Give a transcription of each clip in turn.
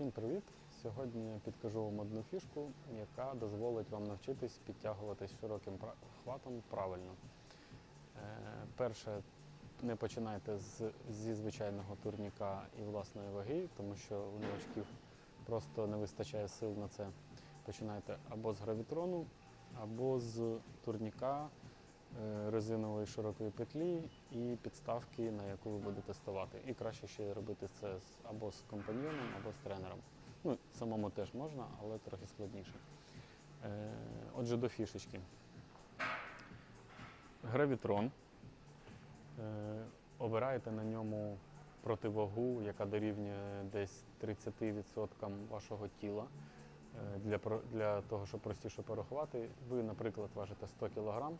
Всім привіт! Сьогодні підкажу вам одну фішку, яка дозволить вам навчитись підтягуватись широким хватом правильно. Е, перше, не починайте з, зі звичайного турніка і власної ваги, тому що у новачків просто не вистачає сил на це. Починайте або з гравітрону, або з турніка, резинової широкої петлі і підставки, на яку ви будете ставати. І краще ще робити це або з компаньйоном, або з тренером. Ну, самому теж можна, але трохи складніше. Е, Отже, до фішечки. Гравітрон. Е, Обираєте на ньому противагу, яка дорівнює десь 30% вашого тіла. Е, Для, для того, щоб простіше порахувати, ви, наприклад, важите 100 кг,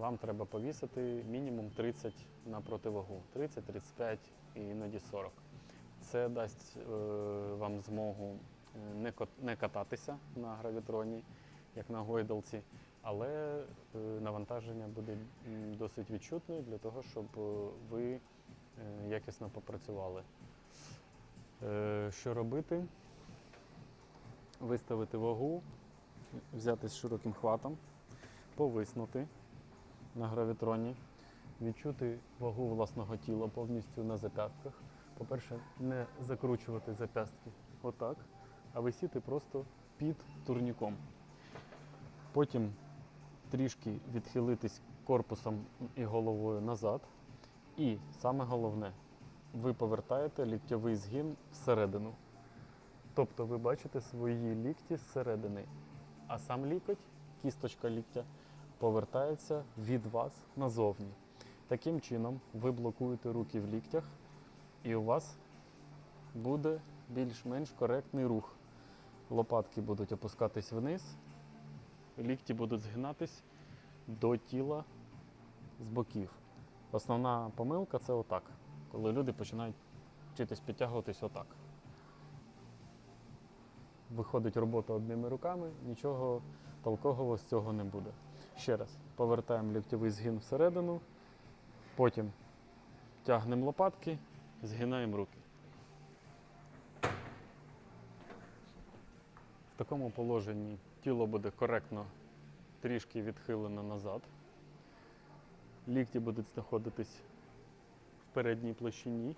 вам треба повісити мінімум 30 на противагу, 30, 35 і іноді 40. Це дасть е, вам змогу е, не, не кататися на гравітроні, як на гойдалці, але е, навантаження буде досить відчутне для того, щоб е, ви е, якісно попрацювали. Е, Що робити? Виставити вагу, взяти з широким хватом, повиснути на гравітроні, відчути вагу власного тіла повністю на зап'ястках. По-перше, не закручувати зап'ястки отак, а висіти просто під турніком. Потім трішки відхилитись корпусом і головою назад. І саме головне, ви повертаєте ліктьовий згін всередину. Тобто ви бачите свої лікті зсередини, а сам лікоть, кісточка ліктя, повертається від вас назовні. Таким чином ви блокуєте руки в ліктях, і у вас буде більш-менш коректний рух. Лопатки будуть опускатись вниз, лікті будуть згинатись до тіла з боків. Основна помилка це отак, коли люди починають вчитись підтягуватись отак. Виходить робота одними руками, нічого толкового з цього не буде. Ще раз, повертаємо ліктьовий згин всередину, потім тягнемо лопатки, згинаємо руки. В такому положенні тіло буде коректно трішки відхилено назад. Лікті будуть знаходитись в передній площині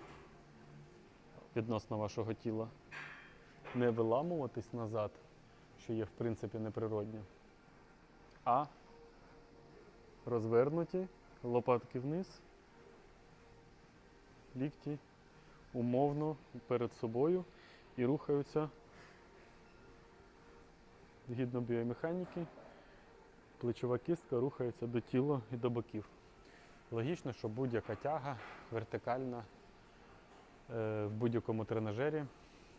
відносно вашого тіла. Не виламуватись назад, що є в принципі неприродньо, а розвернуті, лопатки вниз, лікті умовно перед собою і рухаються згідно біомеханіки. Плечова кістка рухається до тіла і до боків. Логічно, що будь-яка тяга вертикальна е, в будь-якому тренажері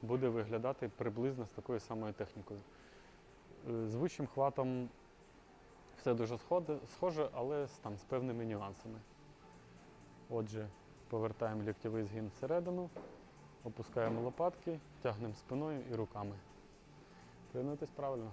буде виглядати приблизно з такою самою технікою. Е, З хватом все дуже схоже, але там, з певними нюансами. Отже, повертаємо ліктєвий згін всередину, опускаємо лопатки, тягнемо спиною і руками. Тренуйтесь правильно.